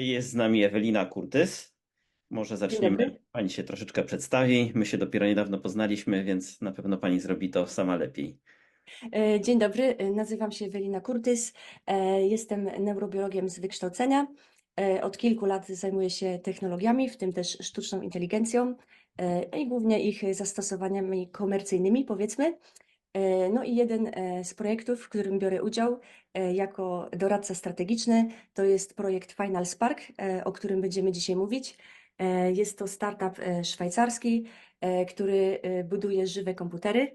Jest z nami Ewelina Kurtys. Może zaczniemy. Pani się troszeczkę przedstawi. My się dopiero niedawno poznaliśmy, więc na pewno pani zrobi to sama lepiej. E, Dzień dobry, e, nazywam się Ewelina Kurtys, e, jestem neurobiologiem z wykształcenia. Od kilku lat zajmuję się technologiami, w tym też sztuczną inteligencją i głównie ich zastosowaniami komercyjnymi, powiedzmy. E, No i jeden e, z projektów, w którym biorę udział e, jako doradca strategiczny, to jest projekt Final Spark, o którym będziemy dzisiaj mówić. Jest to startup szwajcarski, który buduje żywe komputery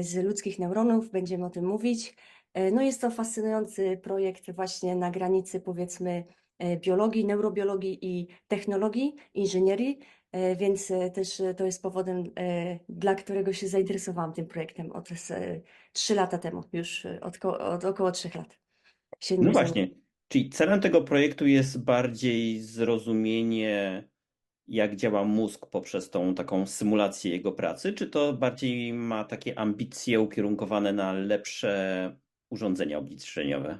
z ludzkich neuronów, będziemy o tym mówić. No jest to fascynujący projekt właśnie na granicy powiedzmy biologii, neurobiologii i technologii, inżynierii, e, więc e, też e, to jest powodem, e, dla którego się zainteresowałam tym projektem od e, trzy lata temu, już e, od, ko- od około trzech lat. Się No właśnie, czyli celem tego projektu jest bardziej zrozumienie, jak działa mózg poprzez tą taką symulację jego pracy, czy to bardziej ma takie ambicje ukierunkowane na lepsze urządzenia obliczeniowe?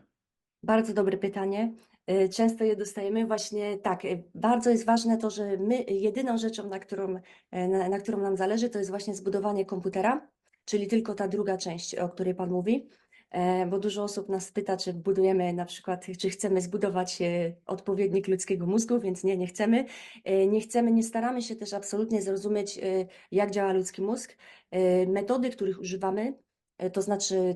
Bardzo dobre pytanie. Y, Często je dostajemy właśnie tak. y, Bardzo jest ważne to, że my jedyną rzeczą, na którą, e, na, na którą nam zależy, to jest właśnie zbudowanie komputera, czyli tylko ta druga część, o której Pan mówi. E, Bo dużo osób nas pyta, czy budujemy na przykład, czy chcemy zbudować e, odpowiednik ludzkiego mózgu, więc nie, nie chcemy. E, Nie chcemy, nie staramy się też absolutnie zrozumieć, jak działa ludzki mózg. Metody, których używamy, to znaczy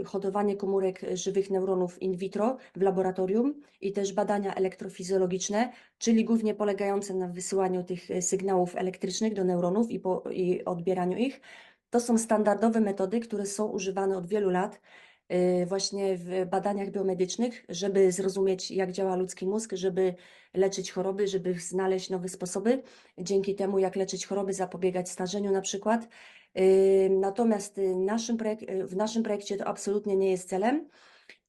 y, hodowanie komórek żywych neuronów in vitro w laboratorium i też badania elektrofizjologiczne, czyli głównie polegające na wysyłaniu tych e, sygnałów elektrycznych do neuronów i, po, i odbieraniu ich. To są standardowe metody, które są używane od wielu lat y, właśnie w badaniach biomedycznych, żeby zrozumieć, jak działa ludzki mózg, żeby leczyć choroby, żeby znaleźć nowe sposoby. Dzięki temu, jak leczyć choroby, zapobiegać starzeniu na przykład. Natomiast y, naszym y, w naszym projekcie to absolutnie nie jest celem.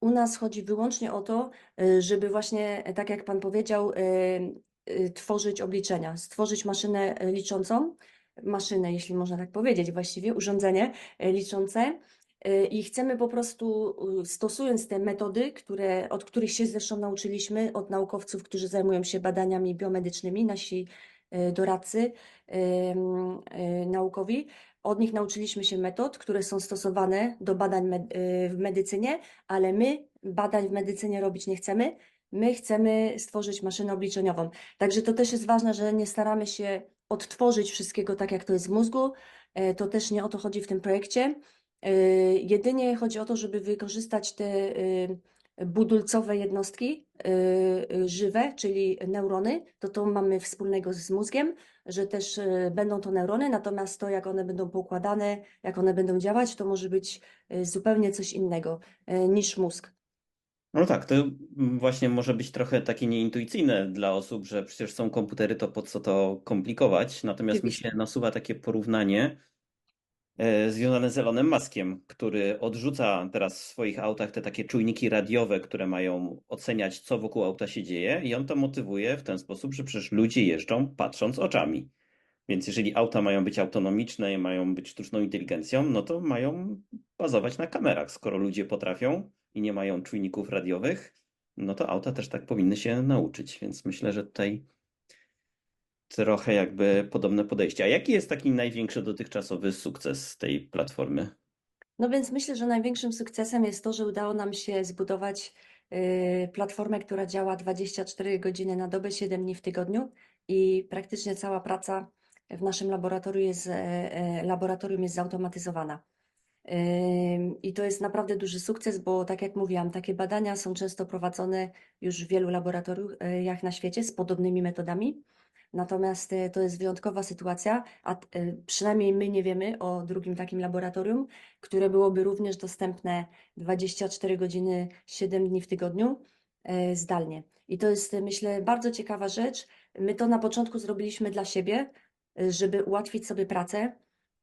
U nas chodzi wyłącznie o to, y, żeby właśnie, e, tak jak Pan powiedział, tworzyć obliczenia, stworzyć maszynę liczącą, maszynę, jeśli można tak powiedzieć, właściwie urządzenie liczące. I chcemy po prostu, stosując te metody, które, od których się zresztą nauczyliśmy, od naukowców, którzy zajmują się badaniami biomedycznymi, nasi doradcy naukowi, od nich nauczyliśmy się metod, które są stosowane do badań med- y, w medycynie, ale my badań w medycynie robić nie chcemy. My chcemy stworzyć maszynę obliczeniową. Także to też jest ważne, że nie staramy się odtworzyć wszystkiego tak, jak to jest w mózgu. E, To też nie o to chodzi w tym projekcie. E, Jedynie chodzi o to, żeby wykorzystać te y, budulcowe jednostki y, y, żywe, czyli neurony. To to mamy wspólnego z mózgiem że też e, będą to neurony, natomiast to, jak one będą poukładane, jak one będą działać, to może być zupełnie coś innego niż mózg. No tak, to właśnie może być trochę takie nieintuicyjne dla osób, że przecież są komputery, to po co to komplikować. Natomiast mi się nasuwa takie porównanie związane z Elonem Muskiem, który odrzuca teraz w swoich autach te takie czujniki radiowe, które mają oceniać, co wokół auta się dzieje, i on to motywuje w ten sposób, że przecież ludzie jeżdżą patrząc oczami. Więc jeżeli auta mają być autonomiczne i mają być sztuczną inteligencją, no to mają bazować na kamerach. Skoro ludzie potrafią i nie mają czujników radiowych, no to auta też tak powinny się nauczyć. Więc myślę, że tutaj trochę jakby podobne podejście. A jaki jest taki największy dotychczasowy sukces tej platformy? No więc myślę, że największym sukcesem jest to, że udało nam się zbudować y, platformę, która działa 24 godziny na dobę, 7 dni w tygodniu i praktycznie cała praca w naszym laboratorium jest, e, e, laboratorium jest zautomatyzowana. I to jest naprawdę duży sukces, bo tak jak mówiłam, takie badania są często prowadzone już w wielu laboratoriach na świecie z podobnymi metodami. Natomiast e, to jest wyjątkowa sytuacja, a e, przynajmniej my nie wiemy o drugim takim laboratorium, które byłoby również dostępne 24 godziny, 7 dni w tygodniu e, zdalnie. I to jest, myślę, bardzo ciekawa rzecz. My to na początku zrobiliśmy dla siebie, żeby ułatwić sobie pracę.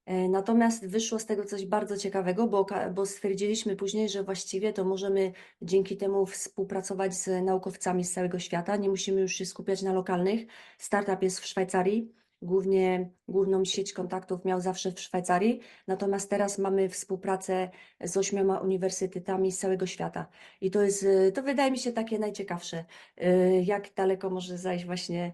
E, Natomiast wyszło z tego coś bardzo ciekawego, bo, bo stwierdziliśmy później, że właściwie to możemy dzięki temu współpracować z naukowcami z całego świata. Nie musimy już się skupiać na lokalnych. Startup jest w Szwajcarii, głównie główną sieć kontaktów miał zawsze w Szwajcarii, natomiast teraz mamy współpracę z ośmioma uniwersytetami z całego świata. I to jest, to wydaje mi się takie najciekawsze, y, jak daleko może zajść właśnie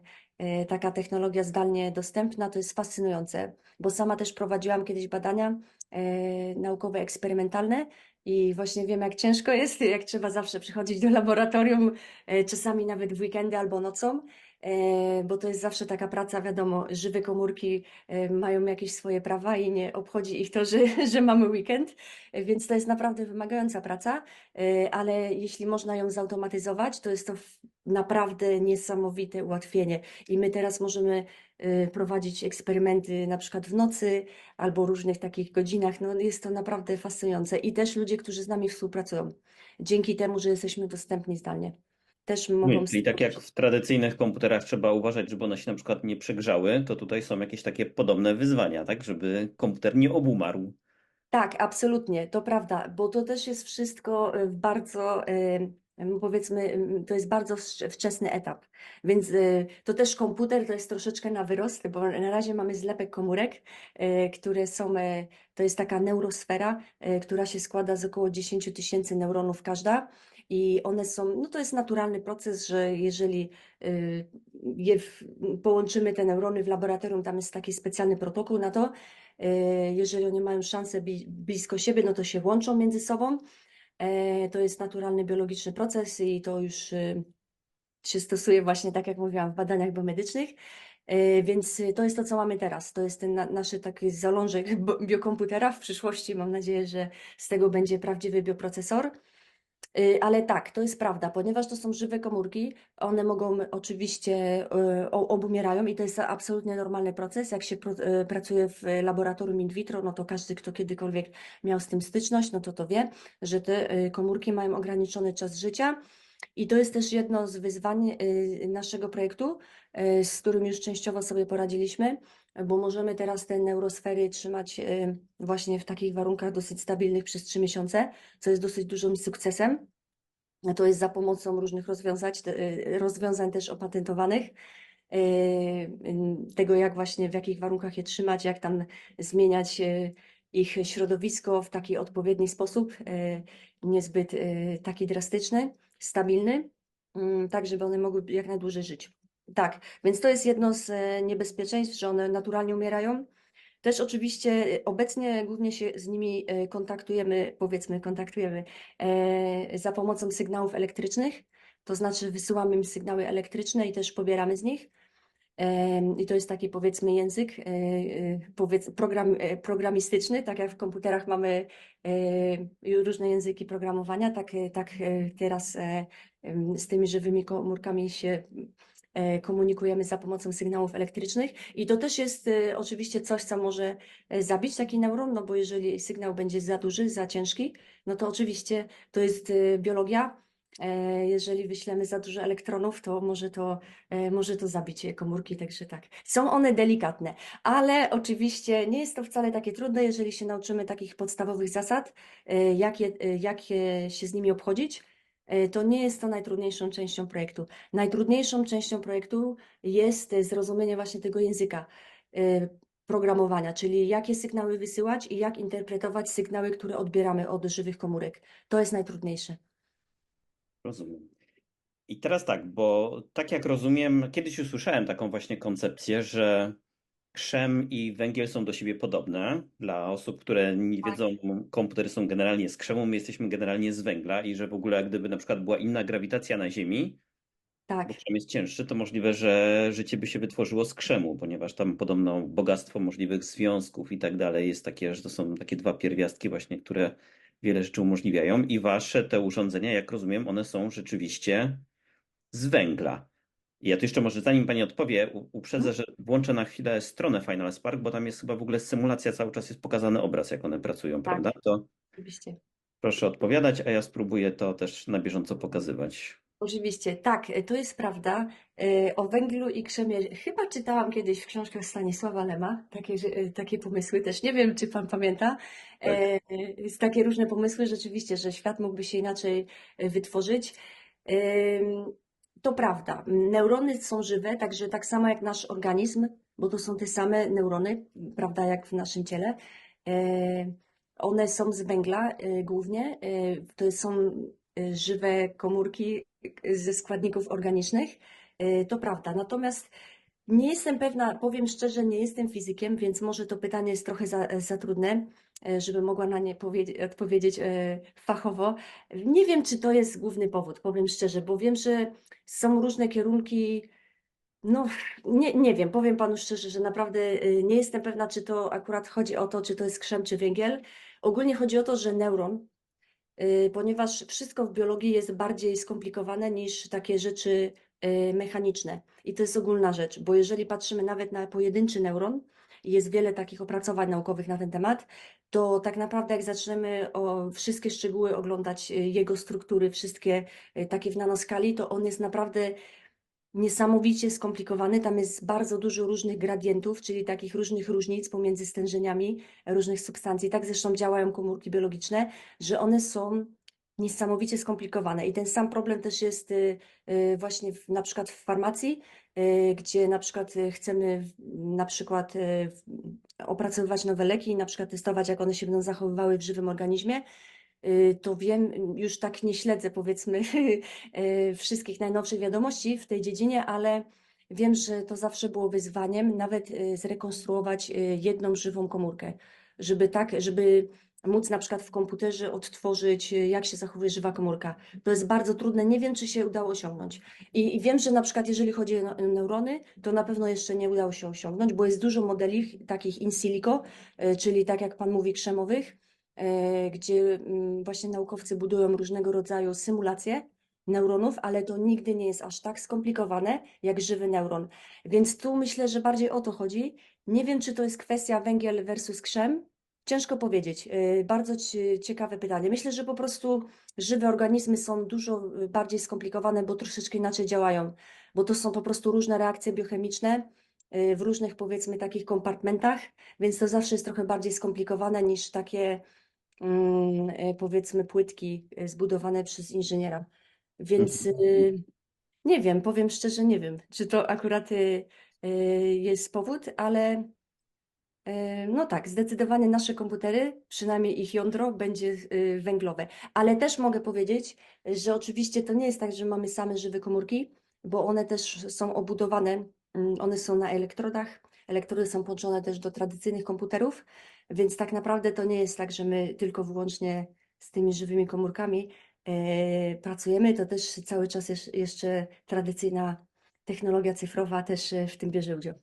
taka technologia zdalnie dostępna, to jest fascynujące, bo sama też prowadziłam kiedyś badania e, naukowe, eksperymentalne i właśnie wiem, jak ciężko jest, jak trzeba zawsze przychodzić do laboratorium, e, czasami nawet w weekendy albo nocą, e, bo to jest zawsze taka praca, wiadomo, żywe komórki e, mają jakieś swoje prawa i nie obchodzi ich to, że, że mamy weekend, e, więc to jest naprawdę wymagająca praca, e, ale jeśli można ją zautomatyzować, to jest to naprawdę niesamowite ułatwienie. I my teraz możemy e, prowadzić eksperymenty na przykład w nocy albo różnych takich godzinach. No, jest to naprawdę fascynujące. I też ludzie, którzy z nami współpracują, dzięki temu, że jesteśmy dostępni zdalnie, też mogą. Nie, czyli tak jak w tradycyjnych komputerach trzeba uważać, żeby one się na przykład nie przegrzały, to tutaj są jakieś takie podobne wyzwania, tak? Żeby komputer nie obumarł. Tak, absolutnie, to prawda, bo to też jest wszystko w bardzo, em, powiedzmy, to jest bardzo wczesny etap, więc y, to też komputer to jest troszeczkę na wyrost, bo na razie mamy zlepek komórek, które są, to jest taka neurosfera, która się składa z około 10 tysięcy neuronów każda i one są, no to jest naturalny proces, że jeżeli y, je w, połączymy te neurony w laboratorium, tam jest taki specjalny protokół na to, E, Jeżeli oni mają szansę blisko siebie, no to się łączą między sobą. E, To jest naturalny biologiczny proces i to już e, się stosuje właśnie, tak jak mówiłam, w badaniach biomedycznych. E, Więc to jest to, co mamy teraz. To jest ten na, nasz taki zalążek biokomputera. W przyszłości mam nadzieję, że z tego będzie prawdziwy bioprocesor. Y, Ale tak, to jest prawda, ponieważ to są żywe komórki, one mogą oczywiście, y, obumierają i to jest absolutnie normalny proces. Jak się y, pracuje w laboratorium in vitro, no to każdy, kto kiedykolwiek miał z tym styczność, no to to wie, że te komórki mają ograniczony czas życia. I to jest też jedno z wyzwań y, naszego projektu, y, z którym już częściowo sobie poradziliśmy, bo możemy teraz te neurosfery trzymać y, właśnie w takich warunkach dosyć stabilnych przez trzy miesiące, co jest dosyć dużym sukcesem. To jest za pomocą różnych rozwiązań, rozwiązań też opatentowanych, tego jak właśnie, w jakich warunkach je trzymać, jak tam zmieniać ich środowisko w taki odpowiedni sposób, niezbyt taki drastyczny, stabilny, mm, tak żeby one mogły jak najdłużej żyć. Tak, więc to jest jedno z e, niebezpieczeństw, że one naturalnie umierają. Też oczywiście e, obecnie głównie się z nimi e, kontaktujemy, powiedzmy kontaktujemy za pomocą sygnałów elektrycznych, to znaczy wysyłamy im sygnały elektryczne i też pobieramy z nich. I to jest taki powiedzmy język, e, e, powiedz, program, e, programistyczny, tak jak w komputerach mamy różne języki programowania, tak, tak teraz z tymi żywymi komórkami się komunikujemy za pomocą sygnałów elektrycznych. I to też jest oczywiście coś, co może zabić taki neuron, no bo jeżeli sygnał będzie za duży, za ciężki, no to oczywiście to jest biologia. E, Jeżeli wyślemy za dużo elektronów, to może to, e, może to zabić e, komórki, także tak. Są one delikatne, ale oczywiście nie jest to wcale takie trudne, jeżeli się nauczymy takich podstawowych zasad, e, jak się z nimi obchodzić. To nie jest to najtrudniejszą częścią projektu. Najtrudniejszą częścią projektu jest zrozumienie właśnie tego języka programowania, czyli jakie sygnały wysyłać i jak interpretować sygnały, które odbieramy od żywych komórek. To jest najtrudniejsze. Rozumiem. I teraz tak, bo tak jak rozumiem, kiedyś usłyszałem taką właśnie koncepcję, że krzem i węgiel są do siebie podobne. Dla osób, które nie Tak. wiedzą, komputery są generalnie z krzemu, my jesteśmy generalnie z węgla i że w ogóle gdyby na przykład była inna grawitacja na Ziemi, Tak. bo krzem jest cięższy, to możliwe, że życie by się wytworzyło z krzemu, ponieważ tam podobno bogactwo możliwych związków i tak dalej jest takie, że to są takie dwa pierwiastki właśnie, które wiele rzeczy umożliwiają i wasze te urządzenia, jak rozumiem, one są rzeczywiście z węgla. I ja tu jeszcze może zanim pani odpowie, uprzedzę, że włączę na chwilę stronę Final Spark, bo tam jest chyba w ogóle symulacja, cały czas jest pokazany obraz, jak one pracują, Tak. prawda? To Oczywiście. proszę odpowiadać, a ja spróbuję to też na bieżąco pokazywać. Oczywiście, tak, e, to jest prawda. E, O węglu i krzemie chyba czytałam kiedyś w książkach Stanisława Lema takie, e, takie pomysły też. Nie wiem, czy pan pamięta. Jest takie różne pomysły rzeczywiście, że świat mógłby się inaczej wytworzyć. To prawda. Neurony są żywe, także tak samo jak nasz organizm, bo to są te same neurony, prawda, jak w naszym ciele. One są z węgla głównie, to są żywe komórki ze składników organicznych, e, to prawda. Natomiast nie jestem pewna, powiem szczerze, nie jestem fizykiem, więc może to pytanie jest trochę za, za trudne, e, żeby mogła na nie powie- odpowiedzieć e, fachowo. Nie wiem, czy to jest główny powód, powiem szczerze, bo wiem, że są różne kierunki. No, nie, nie wiem, powiem panu szczerze, że naprawdę y, nie jestem pewna, czy to akurat chodzi o to, czy to jest krzem, czy węgiel. Ogólnie chodzi o to, że neuron, y, ponieważ wszystko w biologii jest bardziej skomplikowane niż takie rzeczy y, mechaniczne. I to jest ogólna rzecz, bo jeżeli patrzymy nawet na pojedynczy neuron, jest wiele takich opracowań naukowych na ten temat, to tak naprawdę jak zaczniemy o wszystkie szczegóły oglądać y, jego struktury, wszystkie y, takie w nanoskali, to on jest naprawdę niesamowicie skomplikowany. Tam jest bardzo dużo różnych gradientów, czyli takich różnych różnic pomiędzy stężeniami różnych substancji. Tak zresztą działają komórki biologiczne, że one są niesamowicie skomplikowane. I ten sam problem też jest y, y, właśnie w, na przykład w farmacji, y, gdzie na przykład chcemy na przykład opracowywać nowe leki i na przykład testować, jak one się będą zachowywały w żywym organizmie. Y, To wiem, już tak nie śledzę powiedzmy y, wszystkich najnowszych wiadomości w tej dziedzinie, ale wiem, że to zawsze było wyzwaniem, nawet y, zrekonstruować jedną żywą komórkę, żeby tak, żeby móc na przykład w komputerze odtworzyć, jak się zachowuje żywa komórka. To jest bardzo trudne, nie wiem, czy się udało osiągnąć. I, i wiem, że na przykład jeżeli chodzi o neu- neurony, to na pewno jeszcze nie udało się osiągnąć, bo jest dużo modeli takich in silico, czyli tak jak Pan mówi, krzemowych, gdzie mm, właśnie naukowcy budują różnego rodzaju symulacje neuronów, ale to nigdy nie jest aż tak skomplikowane jak żywy neuron. Więc tu myślę, że bardziej o to chodzi. Nie wiem, czy to jest kwestia węgiel versus krzem. Ciężko powiedzieć. E, Bardzo ci- ciekawe pytanie. Myślę, że po prostu żywe organizmy są dużo e, bardziej skomplikowane, bo troszeczkę inaczej działają, bo to są po prostu różne reakcje biochemiczne e, w różnych, powiedzmy, takich kompartmentach, więc to zawsze jest trochę bardziej skomplikowane niż takie e, powiedzmy płytki e, zbudowane przez inżyniera. Więc y, nie wiem, powiem szczerze, nie wiem, czy to akurat y, y, jest powód, ale no tak, zdecydowanie nasze komputery, przynajmniej ich jądro, będzie węglowe. Ale też mogę powiedzieć, że oczywiście to nie jest tak, że mamy same żywe komórki, bo one też są obudowane, mm, one są na elektrodach. Elektrody są połączone też do tradycyjnych komputerów, więc tak naprawdę to nie jest tak, że my tylko wyłącznie z tymi żywymi komórkami e, pracujemy, to też cały czas jesz- jeszcze tradycyjna technologia cyfrowa też e, w tym bierze udział.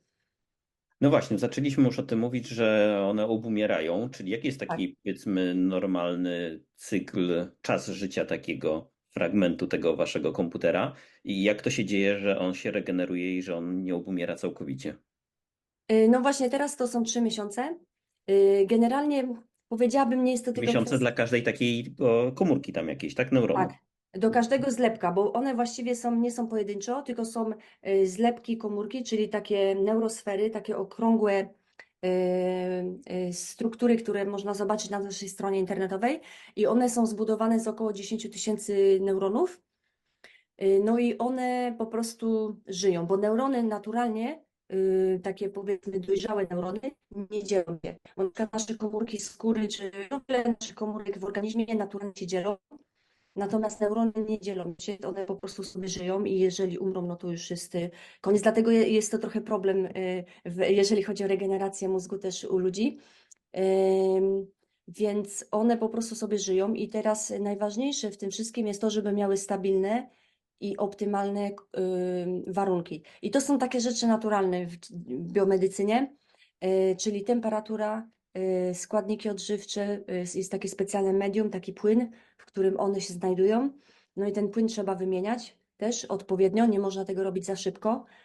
No właśnie, zaczęliśmy już o tym mówić, że one obumierają, czyli jaki jest taki, powiedzmy, normalny cykl, czas życia takiego fragmentu tego waszego komputera i jak to się dzieje, że on się regeneruje i że on nie obumiera całkowicie? E, No właśnie teraz to są trzy miesiące. E, Generalnie powiedziałabym, nie jest to tylko Miesiące kwestia... dla każdej takiej o, komórki tam jakiejś, tak? Neuronu. Tak, do każdego zlepka, bo one właściwie są, nie są pojedynczo, tylko są y, zlepki komórki, czyli takie neurosfery, takie okrągłe y, y, struktury, które można zobaczyć na naszej stronie internetowej i one są zbudowane z około 10 tysięcy neuronów. Y, No i one po prostu żyją, bo neurony naturalnie, y, takie powiedzmy dojrzałe neurony, nie dzielą się. Na nasze komórki skóry, czy w ogóle naszych komórek w organizmie naturalnie się dzielą. Natomiast neurony nie dzielą się, one po prostu sobie żyją i jeżeli umrą, no to już jest koniec. Dlatego je- jest to trochę problem, y, jeżeli chodzi o regenerację mózgu też u ludzi. Więc one po prostu sobie żyją i teraz najważniejsze w tym wszystkim jest to, żeby miały stabilne i optymalne ym, warunki. I to są takie rzeczy naturalne w biomedycynie, y, czyli temperatura, y, składniki odżywcze, y, jest takie specjalne medium, taki płyn, w którym one się znajdują. No i ten płyn trzeba wymieniać też odpowiednio, nie można tego robić za szybko, e,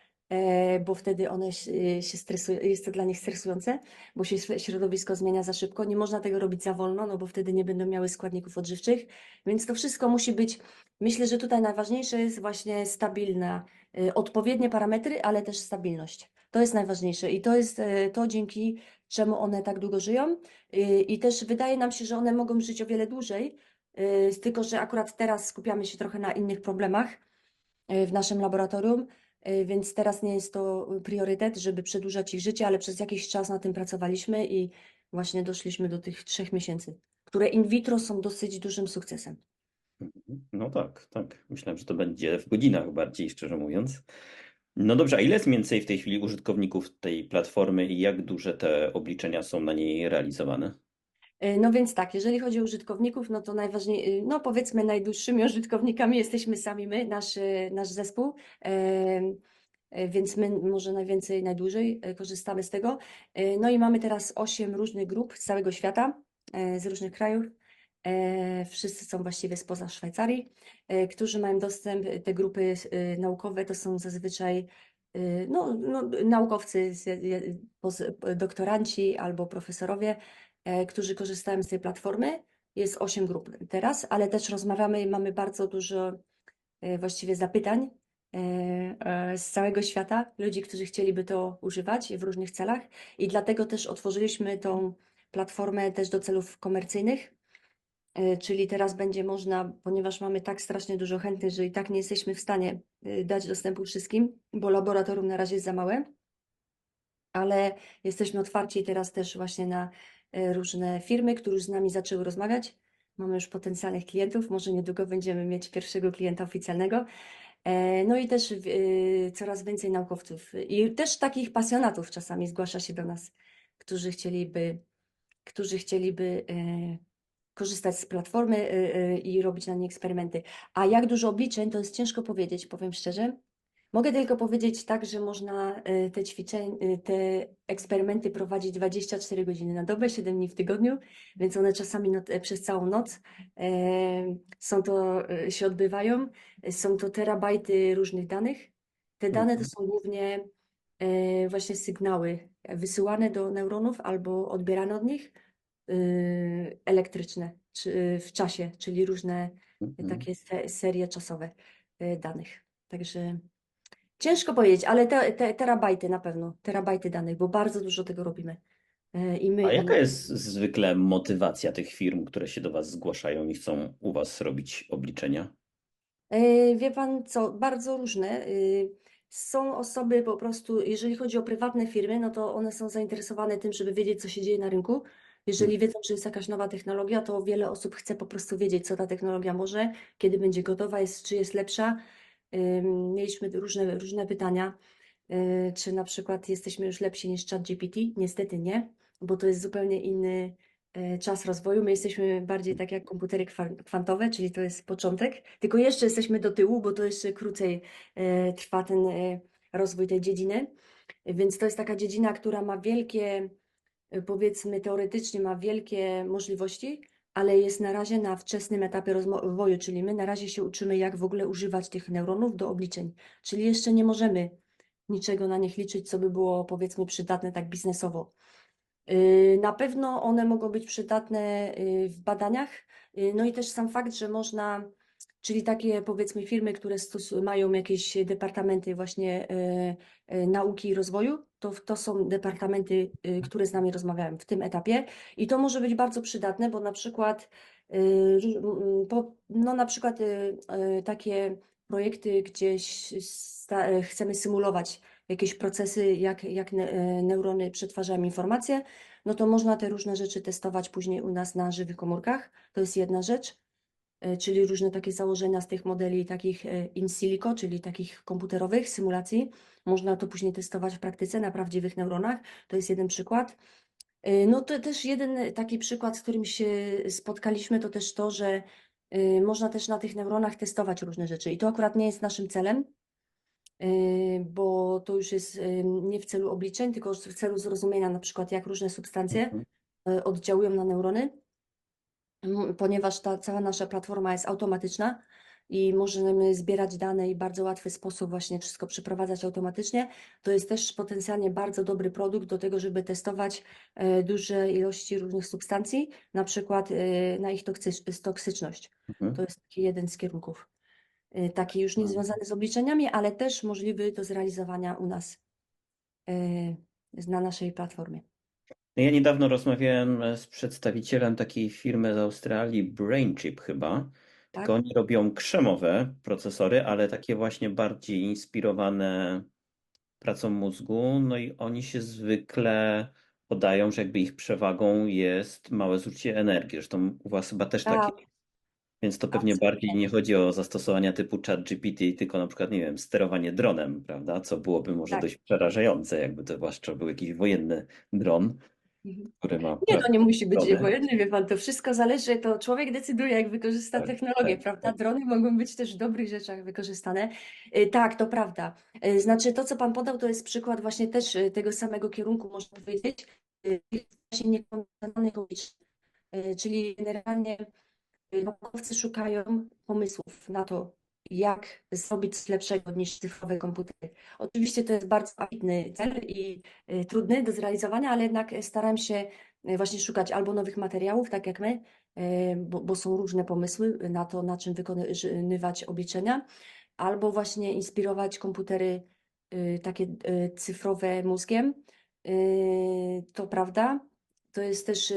bo wtedy one się się stresują, jest to dla nich stresujące, bo się śr- środowisko zmienia za szybko. Nie można tego robić za wolno, no bo wtedy nie będą miały składników odżywczych, więc to wszystko musi być, myślę, że tutaj najważniejsze jest właśnie stabilna, e, odpowiednie parametry, ale też stabilność. To jest najważniejsze i to jest e, to, dzięki czemu one tak długo żyją. I też wydaje nam się, że one mogą żyć o wiele dłużej, tylko że akurat teraz skupiamy się trochę na innych problemach w naszym laboratorium. Y, więc teraz nie jest to priorytet, żeby przedłużać ich życie, ale przez jakiś czas na tym pracowaliśmy i właśnie doszliśmy do tych trzech miesięcy, które in vitro są dosyć dużym sukcesem. No tak, tak. Myślałem, że to będzie w godzinach bardziej, szczerze mówiąc. No dobrze, a ile jest więcej w tej chwili użytkowników tej platformy i jak duże te obliczenia są na niej realizowane? Y, No więc tak, jeżeli chodzi o użytkowników, no to najważniej, y, no powiedzmy najdłuższymi użytkownikami jesteśmy sami my, nasz, y, nasz zespół, więc my może najwięcej, najdłużej korzystamy z tego. No i mamy teraz osiem różnych grup z całego świata, e, z różnych krajów. E, Wszyscy są właściwie spoza Szwajcarii, e, którzy mają dostęp, te grupy naukowe to są zazwyczaj no, no, naukowcy, doktoranci albo profesorowie, e, którzy korzystają z tej platformy. Jest osiem grup teraz, ale też rozmawiamy i mamy bardzo dużo e, właściwie zapytań e, e, z całego świata, ludzi, którzy chcieliby to używać w różnych celach i dlatego też otworzyliśmy tą platformę też do celów komercyjnych. E, Czyli teraz będzie można, ponieważ mamy tak strasznie dużo chętnych, że i tak nie jesteśmy w stanie e, dać dostępu wszystkim, bo laboratorium na razie jest za małe, ale jesteśmy otwarci teraz też właśnie na e, różne firmy, które już z nami zaczęły rozmawiać. Mamy już potencjalnych klientów, może niedługo będziemy mieć pierwszego klienta oficjalnego. E, No i też e, coraz więcej naukowców i też takich pasjonatów czasami zgłasza się do nas, którzy chcieliby, którzy chcieliby e, korzystać z platformy i robić na niej eksperymenty. A jak dużo obliczeń, to jest ciężko powiedzieć, powiem szczerze. Mogę tylko powiedzieć tak, że można y, te ćwiczenia, te eksperymenty prowadzić 24 godziny na dobę, 7 dni w tygodniu, więc one czasami e, przez całą noc e, są to, e, się odbywają. Są to terabajty różnych danych. Te dane to Mhm. są głównie właśnie sygnały wysyłane do neuronów albo odbierane od nich y, elektryczne w czasie, czyli różne Mhm. takie se, serie czasowe y, danych. Także ciężko powiedzieć, ale te, te terabajty na pewno, terabajty danych, bo bardzo dużo tego robimy. Y, I my, A jaka jest zwykle motywacja tych firm, które się do Was zgłaszają i chcą u Was robić obliczenia? E, Wie pan co, bardzo różne. y, Są osoby po prostu, jeżeli chodzi o prywatne firmy, no to one są zainteresowane tym, żeby wiedzieć, co się dzieje na rynku. Jeżeli wiedzą, że jest jakaś nowa technologia, to wiele osób chce po prostu wiedzieć, co ta technologia może, kiedy będzie gotowa, jest, czy jest lepsza. Mieliśmy różne, różne pytania, y, czy na przykład jesteśmy już lepsi niż ChatGPT. Niestety nie, bo to jest zupełnie inny e, czas rozwoju. My jesteśmy bardziej tak jak komputery kwa- kwantowe, czyli to jest początek, tylko jeszcze jesteśmy do tyłu, bo to jeszcze krócej e, trwa ten e, rozwój tej dziedziny. Więc to jest taka dziedzina, która ma wielkie, powiedzmy teoretycznie ma wielkie możliwości, ale jest na razie na wczesnym etapie rozwoju, czyli my na razie się uczymy, jak w ogóle używać tych neuronów do obliczeń, czyli jeszcze nie możemy niczego na nich liczyć, co by było powiedzmy przydatne tak biznesowo. Y, Na pewno one mogą być przydatne y, w badaniach, y, no i też sam fakt, że można, czyli takie powiedzmy firmy, które mają jakieś departamenty właśnie nauki i rozwoju, to, są departamenty, y, które z nami rozmawiają w tym etapie i to może być bardzo przydatne, bo na przykład y, no na przykład y, takie projekty gdzieś sta- chcemy symulować jakieś procesy, jak, jak ne, neurony przetwarzają informacje, no to można te różne rzeczy testować później u nas na żywych komórkach. To jest jedna rzecz, czyli różne takie założenia z tych modeli takich e, in silico, czyli takich komputerowych symulacji. Można to później testować w praktyce na prawdziwych neuronach. To jest jeden przykład. E, No to też jeden taki przykład, z którym się spotkaliśmy, to też to, że e, można też na tych neuronach testować różne rzeczy. I to akurat nie jest naszym celem, bo to już jest nie w celu obliczeń, tylko w celu zrozumienia na przykład jak różne substancje Mhm. oddziałują na neurony, ponieważ ta cała nasza platforma jest automatyczna i możemy zbierać dane i w bardzo łatwy sposób właśnie wszystko przeprowadzać automatycznie. To jest też potencjalnie bardzo dobry produkt do tego, żeby testować e, duże ilości różnych substancji, na przykład e, na ich toksycz- toksyczność. Mhm. To jest taki jeden z kierunków. Y, Taki już nie Mhm. związany z obliczeniami, ale też możliwy do zrealizowania u nas na naszej platformie. Ja niedawno rozmawiałem z przedstawicielem takiej firmy z Australii, Brainchip chyba. Tylko oni robią krzemowe procesory, ale takie właśnie bardziej inspirowane pracą mózgu. No i oni się zwykle podają, że jakby ich przewagą jest małe zużycie energii. Zresztą u was chyba też takie. Tak, Więc to pewnie absolutnie. bardziej nie chodzi o zastosowania typu ChatGPT, tylko na przykład, nie wiem, sterowanie dronem, prawda? Co byłoby może Tak. dość przerażające, jakby to zwłaszcza był jakiś wojenny dron. Który ma Nie, to nie musi być drony. wojenny, wie pan, to wszystko zależy, to człowiek decyduje, jak wykorzysta Tak, technologię, tak, prawda? tak. Drony mogą być też w dobrych rzeczach wykorzystane. Y, Tak, to prawda. Y, Znaczy, to, co pan podał, to jest przykład właśnie też y, tego samego kierunku, można powiedzieć, właśnie. Y, Czyli generalnie naukowcy szukają pomysłów na to, jak zrobić coś lepszego niż cyfrowe komputery. Oczywiście to jest bardzo ambitny cel i y, trudny do zrealizowania, ale jednak staram się y, właśnie szukać albo nowych materiałów, tak jak my, y, bo, bo są różne pomysły na to, na czym wykonywać obliczenia, albo właśnie inspirować komputery takie cyfrowe mózgiem. To prawda. To jest też,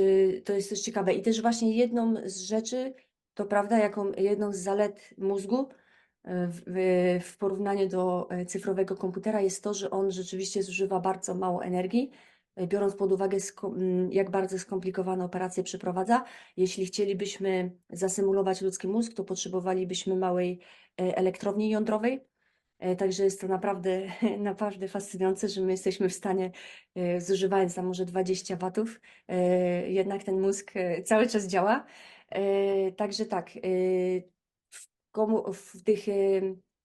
to jest też ciekawe. I też właśnie jedną z rzeczy, to prawda, jaką jedną z zalet mózgu w, w- porównaniu do e, cyfrowego komputera jest to, że on rzeczywiście zużywa bardzo mało energii, y, biorąc pod uwagę, jak bardzo skomplikowane operacje przeprowadza. Jeśli chcielibyśmy zasymulować ludzki mózg, to potrzebowalibyśmy małej e, elektrowni jądrowej. E, Także jest to naprawdę, naprawdę fascynujące, że my jesteśmy w stanie, e, zużywając tam może 20 watów, e, jednak ten mózg e, cały czas działa. E, Także tak, e, komu, w, tych, e,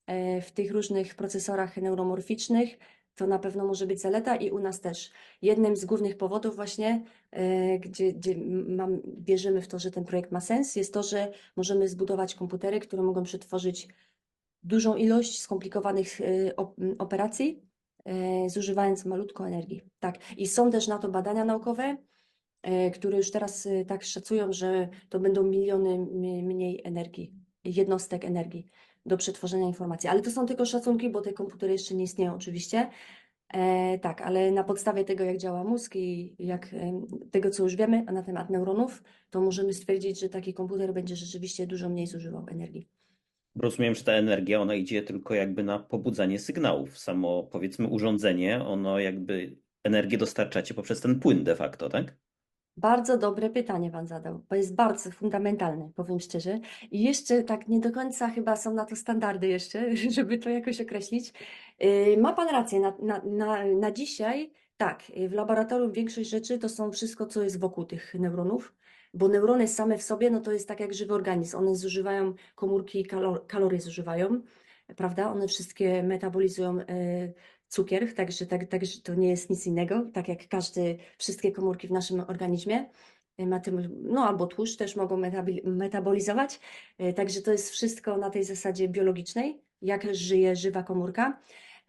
e, w tych różnych procesorach neuromorficznych to na pewno może być zaleta i u nas też. Jednym z głównych powodów właśnie, e, gdzie, gdzie mam, wierzymy w to, że ten projekt ma sens, jest to, że możemy zbudować komputery, które mogą przetworzyć dużą ilość skomplikowanych y, operacji, y, zużywając malutko energii. Tak. I są też na to badania naukowe, y, które już teraz y, tak szacują, że to będą miliony mniej energii, jednostek energii do przetworzenia informacji. Ale to są tylko szacunki, bo te komputery jeszcze nie istnieją oczywiście. E, tak, ale na podstawie tego, jak działa mózg i jak em, tego, co już wiemy na temat neuronów, to możemy stwierdzić, że taki komputer będzie rzeczywiście dużo mniej zużywał energii. Rozumiem, że ta energia, ona idzie tylko jakby na pobudzanie sygnałów. Samo, powiedzmy, urządzenie, ono jakby energię dostarczacie poprzez ten płyn de facto, tak? Bardzo dobre pytanie Pan zadał, bo jest bardzo fundamentalne, powiem szczerze. I jeszcze tak nie do końca chyba są na to standardy jeszcze, żeby to jakoś określić. Yy, Ma Pan rację, na, na, na, na dzisiaj tak, yy, w laboratorium większość rzeczy to są wszystko, co jest wokół tych neuronów, bo neurony same w sobie, no to jest tak jak żywy organizm, one zużywają komórki, kalor, kalorie zużywają, prawda? One wszystkie metabolizują yy, cukier, także tak, także to nie jest nic innego, tak jak każdy, wszystkie komórki w naszym organizmie. y, Ma tym, no albo tłuszcz też mogą metabolizować, y, także to jest wszystko na tej zasadzie biologicznej, jak żyje żywa komórka.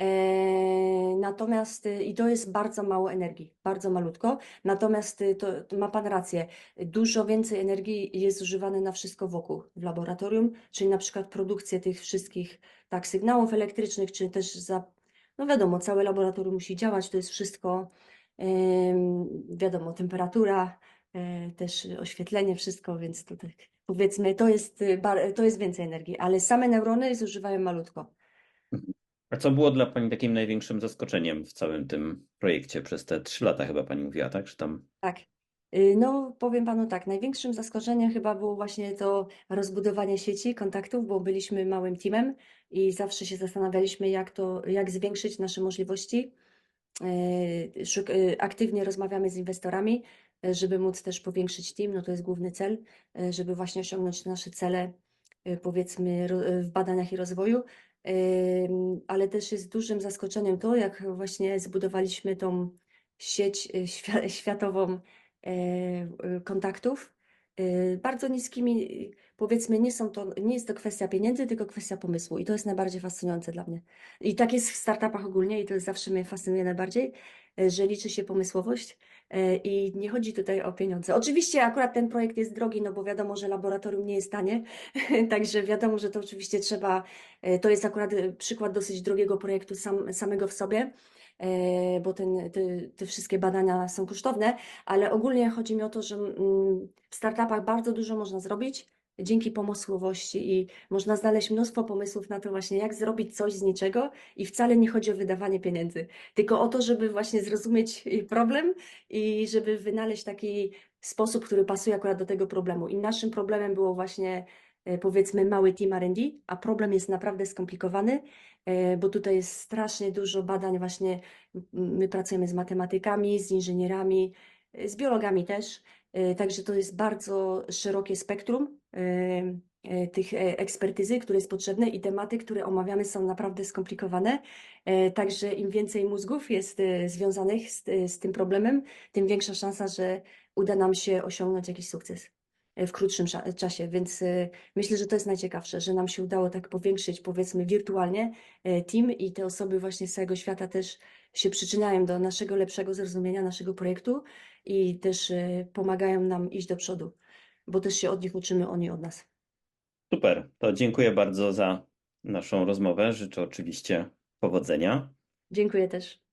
E, Natomiast, y, i to jest bardzo mało energii, bardzo malutko. Natomiast to, to ma Pan rację, dużo więcej energii jest zużywane na wszystko wokół w laboratorium, czyli na przykład produkcję tych wszystkich tak, sygnałów elektrycznych, czy też za, no wiadomo, całe laboratorium musi działać, to jest wszystko, wiadomo, temperatura, e, też oświetlenie, wszystko, więc to tak powiedzmy, to jest, y, to jest więcej energii, ale same neurony zużywają malutko. A co było dla Pani takim największym zaskoczeniem w całym tym projekcie przez te trzy lata, chyba Pani mówiła, tak? Czy tam Tak. Y, No, powiem panu tak, największym zaskoczeniem chyba było właśnie to rozbudowanie sieci kontaktów, bo byliśmy małym teamem i zawsze się zastanawialiśmy, jak to, jak zwiększyć nasze możliwości. Y, y, Aktywnie rozmawiamy z inwestorami, żeby móc też powiększyć team, no to jest główny cel, żeby właśnie osiągnąć nasze cele, powiedzmy, w badaniach i rozwoju. Ale też jest dużym zaskoczeniem to, jak właśnie zbudowaliśmy tą sieć świ- światową kontaktów. y, Bardzo niskimi, powiedzmy, nie są to, nie jest to kwestia pieniędzy, tylko kwestia pomysłu i to jest najbardziej fascynujące dla mnie. I tak jest w startupach ogólnie i to zawsze mnie fascynuje najbardziej, e, że liczy się pomysłowość e, i nie chodzi tutaj o pieniądze. Oczywiście akurat ten projekt jest drogi, no bo wiadomo, że laboratorium nie jest tanie, także wiadomo, że to oczywiście trzeba, e, to jest akurat e, przykład dosyć drogiego projektu sam, samego w sobie, e, bo ten, te, te wszystkie badania są kosztowne, ale ogólnie chodzi mi o to, że mm, w startupach bardzo dużo można zrobić, dzięki pomysłowości i można znaleźć mnóstwo pomysłów na to właśnie, jak zrobić coś z niczego i wcale nie chodzi o wydawanie pieniędzy, tylko o to, żeby właśnie zrozumieć y, problem i żeby wynaleźć taki sposób, który pasuje akurat do tego problemu. I naszym problemem było właśnie e, powiedzmy mały team R&D, a problem jest naprawdę skomplikowany, e, bo tutaj jest strasznie dużo badań właśnie, my pracujemy z matematykami, z inżynierami, e, z biologami też, e, także to jest bardzo szerokie spektrum e, e, tych e, ekspertyzy, które jest potrzebne i tematy, które omawiamy są naprawdę skomplikowane, E, także im więcej mózgów jest e, związanych z, e, z tym problemem, tym większa szansa, że uda nam się osiągnąć jakiś sukces. e, w krótszym czasie, więc e, myślę, że to jest najciekawsze, że nam się udało tak powiększyć, powiedzmy, wirtualnie e, team i te osoby właśnie z całego świata też się przyczyniają do naszego lepszego zrozumienia naszego projektu i też e, pomagają nam iść do przodu, bo też się od nich uczymy, oni od nas. Super, to dziękuję bardzo za naszą rozmowę. Życzę oczywiście powodzenia. Dziękuję też.